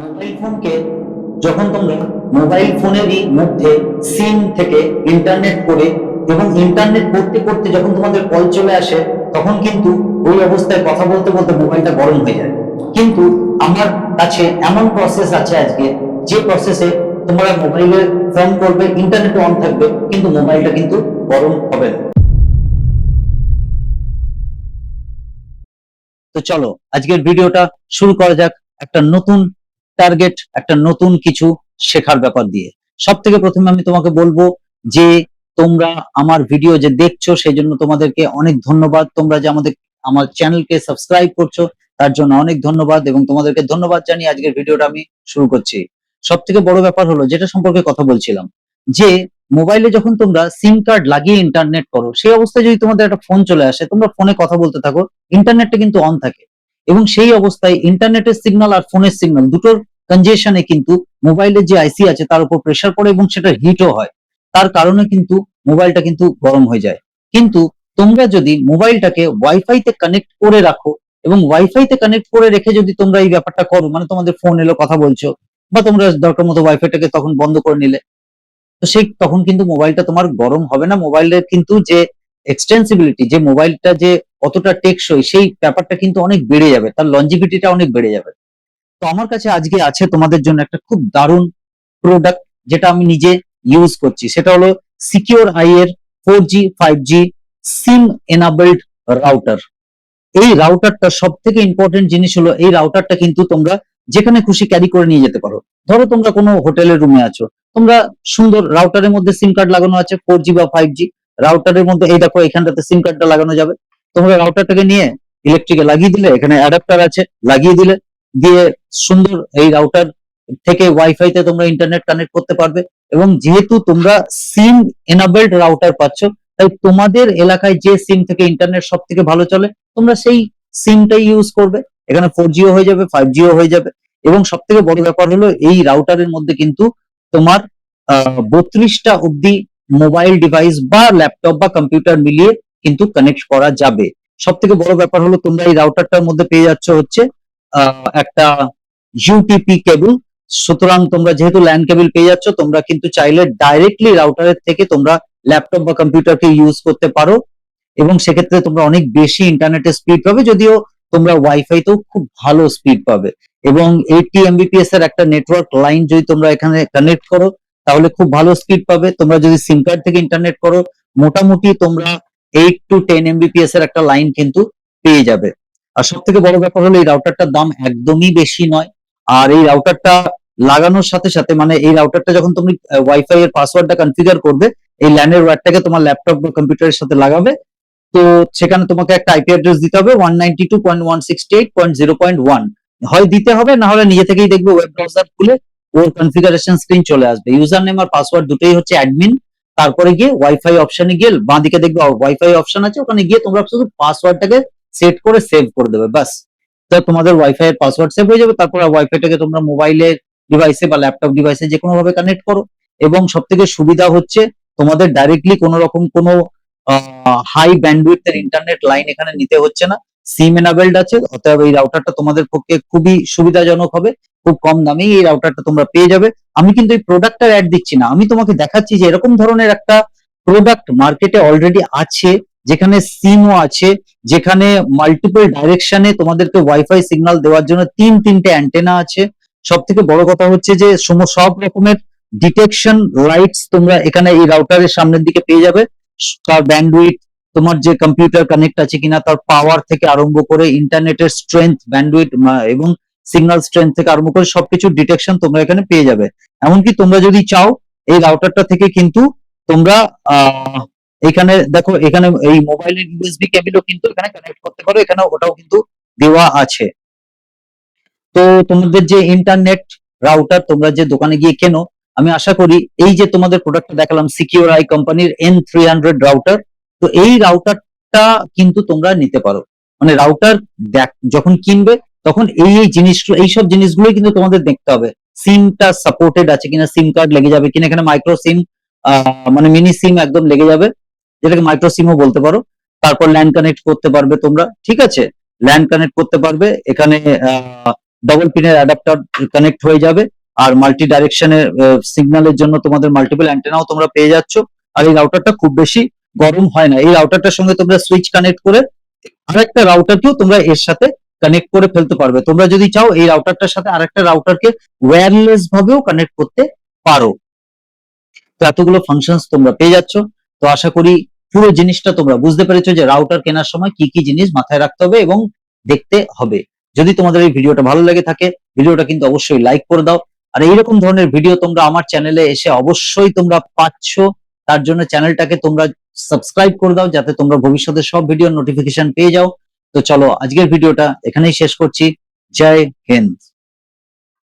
Mobile ফোনকে যখন তোমরা mobile ফোনেরই মধ্যে সিম থেকে ইন্টারনেট করে এবং ইন্টারনেট করতে করতে যখন তোমাদের কল চলে আসে, তখন কিন্তু ওই অবস্থায় কথা বলতে বলতে মোবাইলটা গরম হয়ে যায়। কিন্তু আমার কাছে এমন প্রসেস আছে আজকে, যে প্রসেসে তোমরা মোবাইলে ফোন করবে ইন্টারনেট অন থাকবে, কিন্তু মোবাইলটা কিন্তু গরম হবে না। তো চলো, আজকের ভিডিওটা শুরু করা যাক। একটা নতুন টার্গেট একটা নতুন কিছু শেখার ব্যাপার দিয়ে। সব থেকে প্রথমে আমি তোমাকে বলব যে তোমরা আমার ভিডিও যে দেখছ, সেই জন্য তোমাদেরকে অনেক ধন্যবাদ। তোমরা যে আমাদের, আমার চ্যানেলকে সাবস্ক্রাইব করছ, তার জন্য অনেক ধন্যবাদ এবং তোমাদেরকে ধন্যবাদ জানিয়ে আজকের ভিডিওটা আমি শুরু করছি। সব থেকে বড় ব্যাপার হলো, যেটা সম্পর্কে কথা বলছিলাম, যে মোবাইলে যখন তোমরা সিম কার্ড লাগিয়ে ইন্টারনেট করো, সেই অবস্থায় যদি তোমাদের একটা ফোন চলে আসে, তোমরা ফোনে কথা বলতে থাকো ইন্টারনেটটা কিন্তু অন থাকে। এবং সেই অবস্থায় ইন্টারনেটের সিগন্যাল আর ফোনের সিগন্যাল দুটোর কনজেশনে কিন্তু মোবাইলের যে আইসি আছে তার উপর প্রেসার পড়ে এবং সেটা হিটও হয়। তার কারণে কিন্তু মোবাইলটা কিন্তু গরম হয়ে যায়। কিন্তু তোমরা যদি মোবাইলটাকে ওয়াইফাই তে কানেক্ট করে রাখো এবং ওয়াইফাই তে কানেক্ট করে রেখে যদি তোমরা এই ব্যাপারটা করো মানে তোমাদের ফোন এলো, কথা বলছো, বা তোমরা দরকার মতো ওয়াইফাইটাকে তখন বন্ধ করে নিলে, তো সেই তখন কিন্তু মোবাইলটা তোমার গরম হবে না। মোবাইলের কিন্তু যে এক্সটেন্সিবিলিটি যে মোবাইলটা যে কতটা টেকসই, সেই ব্যাপারটা কিন্তু অনেক বেড়ে যাবে, তার লঞ্জিভিটিটা অনেক বেড়ে যাবে। তো আমার কাছে আজকে আছে তোমাদের জন্য একটা খুব দারুণ প্রোডাক্ট যেটা আমি নিজে ইউজ করছি, সেটা হলো সিকিউর আই এর four G five G SIM enabled router এই রাউটারটা সব থেকে ইম্পর্টেন্ট জিনিস হলো, এই রাউটারটা কিন্তু তোমরা যেখানে খুশি ক্যারি করে নিয়ে যেতে পারো। ধরো তোমরা কোনো হোটেলের রুমে আছো, তোমরা সুন্দর রাউটারের মধ্যে সিম কার্ড লাগানো আছে ফোর জি বা ফাইভ জি রাউটারের মধ্যে, এই দেখো, এখানটাতে সিম কার্ডটা লাগানো যাবে। তোমরা রাউটারটাকে নিয়ে ইলেকট্রিকে লাগিয়ে দিলে, এখানে অ্যাডাপ্টার আছে, লাগিয়ে দিলে, দিয়ে সুন্দর এই রাউটার থেকে ওয়াইফাই তে তোমরা ইন্টারনেট কানেক্ট করতে পারবে। এবং যেহেতু তোমরা সিম এনাবেলড রাউটার পাচ্ছ, তাই তোমাদের এলাকায় যে সিম থেকে ইন্টারনেট সব থেকে ভালো চলে, তোমরা সেই সিমটাই ইউজ করবে। এখানে ফোর জিও হয়ে যাবে ফাইভ জিও হয়ে যাবে। এবং সব থেকে বড় ব্যাপার হলো, এই রাউটারের মধ্যে কিন্তু তোমার বত্রিশটা অব্দি মোবাইল ডিভাইস বা ল্যাপটপ বা কম্পিউটার মিলিয়ে কিন্তু কানেক্ট করা যাবে। সব থেকে বড় ব্যাপার হলো তোমরা এই রাউটারটার মধ্যে পেয়ে যাচ্ছ হচ্ছে একটা ইউটিপি কেবল সুতরাং তোমরা যেহেতু ল্যান্ড কেবল পেয়ে যাচ্ছ, তোমরা কিন্তু চাইলে ডাইরেক্টলি রাউটারের থেকে তোমরা ল্যাপটপ বা কম্পিউটারকে ইউজ করতে পারো। এবং সেক্ষেত্রে তোমরা অনেক বেশি ইন্টারনেটের স্পিড পাবে, যদিও তোমরা ওয়াইফাই তেও খুব ভালো স্পিড পাবে। এবং এইটটি এমবিপিএস এর একটা নেটওয়ার্ক লাইন যদি তোমরা এখানে কানেক্ট করো তাহলে খুব ভালো স্পিড পাবে। তোমরা যদি সিম কার্ড থেকে ইন্টারনেট করো, মোটামুটি তোমরা এইট টু টেন এমবিপিএস এর একটা লাইন কিন্তু পেয়ে যাবে। আর সব থেকে বড় ব্যাপার হলো, এই রাউটারটার দাম একদমই বেশি নয়। আর এই রাউটারটা লাগানোর সাথে সাথে মানে এই রাউটারটা যখন তুমি ওয়াইফাই এর পাসওয়ার্ডটা কনফিগার করবে, এই ল্যানের ওয়্যারটাকে তোমার ল্যাপটপ বা কম্পিউটারের সাথে লাগাবে। তো সেখানে তোমাকে একটা আইপি অ্যাড্রেস দিতে হবে one ninety two point one sixty eight point zero point one হয় দিতে হবে, না হলে নিজে থেকেই দেখবে ওয়েব ব্রাউজার খুলে ওর কনফিগারেশন স্ক্রিন চলে আসবে। ইউজার নেম আর পাসওয়ার্ড দুটোই হচ্ছে অ্যাডমিন তারপরে গিয়ে ওয়াইফাই অপশনে গিয়ে বাঁ দিকে দেখবে ওয়াইফাই অপশন আছে, ওখানে গিয়ে তোমরা শুধু পাসওয়ার্ডটাকে সেট করে সেভ করে দেবে তো তোমাদের ওয়াইফাই এর পাসওয়ার্ড সেভ হয়ে যাবে, তারপর ওয়াইফাইটাকে তোমরা মোবাইলের ডিভাইসে বা ল্যাপটপ ডিভাইসে যে কোনো ভাবে কানেক্ট করো। এবং সব থেকে সুবিধা হচ্ছে তোমাদের ডাইরেক্টলি কোনো রকম কোনো হাই ব্যান্ডউইথ এর ইন্টারনেট লাইন এখানে নিতে হচ্ছে না। সিম এনাবেলড আছে, অতএব এই রাউটারটা তোমাদের পক্ষে খুবই সুবিধাজনক হবে, খুব কম দামেই এই রাউটারটা তোমরা পেয়ে যাবে। আমি কিন্তু এই প্রোডাক্টটার অ্যাড দিচ্ছি না, আমি তোমাকে দেখাচ্ছি যে এরকম ধরনের একটা প্রোডাক্ট মার্কেটে অলরেডি আছে, যেখানে সিমও আছে, যেখানে মাল্টিপল ডাইরেকশনে তোমাদেরকে ওয়াইফাই সিগন্যাল দেওয়ার জন্য তিন, তিনটে অ্যান্টেনা আছে। সব থেকে বড় কথা হচ্ছে যে সব রকমের ডিটেকশন লাইটস তোমরা এখানে এই রাউটারের সামনের দিকে পেয়ে যাবে। তার ব্যান্ডউইথ তোমার যে কম্পিউটার কানেক্ট আছে কিনা তার পাওয়ার থেকে আরম্ভ করে ইন্টারনেটের স্ট্রেংথ ব্যান্ডউইথ এবং সিগন্যাল স্ট্রেংথ থেকে আরম্ভ করে সবকিছু ডিটেকশন তোমরা এখানে পেয়ে যাবে। এমনকি তোমরা যদি চাও, এই রাউটারটা থেকে কিন্তু তোমরা এখানে দেখো, এখানে এই মোবাইলের ইউএসবি কেবলও কিন্তু এখানে কানেক্ট করতে পারো। এখানে ওটাও কিন্তু দেওয়া আছে। তো তোমাদের যে ইন্টারনেট রাউটার তোমরা যে দোকানে গিয়ে কেনো, আমি আশা করি এই যে তোমাদের প্রোডাক্টটা দেখালাম সিকিউর আই কোম্পানির এন থ্রি হান্ড্রেড রাউটার তো এই রাউটারটা কিন্তু তোমরা নিতে পারো। মানে রাউটার দেখ, যখন কিনবে, তখন এই এই জিনিসগুলো এইসব জিনিসগুলোই কিন্তু তোমাদের দেখতে হবে। সিমটা সাপোর্টেড আছে কিনা সিম কার্ড লেগে যাবে কিনা, এখানে মাইক্রো সিম মানে মিনি সিম একদম লেগে যাবে। যেটাকে মাইক্রো সিমও বলতে পারো। তারপর ল্যান্ড কানেক্ট করতে পারবে তোমরা, ঠিক আছে? ল্যান্ড কানেক্ট করতে পারবে, এখানে ডবল পিনের অ্যাডাপ্টার কানেক্ট হয়ে যাবে। আর মাল্টি ডাইরেকশনের সিগন্যালের জন্য তোমাদের মাল্টিপল অ্যান্টেনাও তোমরা পেয়ে যাচ্ছ। আর এই রাউটারটা খুব বেশি গরম হয় না। এই রাউটারটার সঙ্গে তোমরা সুইচ কানেক্ট করে আরেকটা রাউটারকেও তোমরা এর সাথে কানেক্ট করে ফেলতে পারবে। তোমরা যদি চাও এই রাউটারটার সাথে আরেকটা রাউটারকে ওয়্যারলেস ভাবেও কানেক্ট করতে পারো। তো এতগুলো ফাংশনস তোমরা পেয়ে যাচ্ছ। তো আশা করি পুরো জিনিসটা তোমরা বুঝতে পেরেছ যে রাউটার কেনার সময় কি কি জিনিস মাথায় রাখতে হবে এবং দেখতে হবে। যদি তোমাদের এই ভিডিওটা ভালো লেগে থাকে, ভিডিওটা কিন্তু অবশ্যই লাইক করে দাও। আর এইরকম ধরনের ভিডিও তোমরা আমার চ্যানেলে এসে অবশ্যই তোমরা পাচ্ছ। তার জন্য চ্যানেলটাকে তোমরা সাবস্ক্রাইব করে দাও যাতে তোমরা ভবিষ্যতে সব ভিডিওর নোটিফিকেশন পেয়ে যাও। তো চলো, আজকের ভিডিওটা এখানেই শেষ করছি। জয় হিন্দ।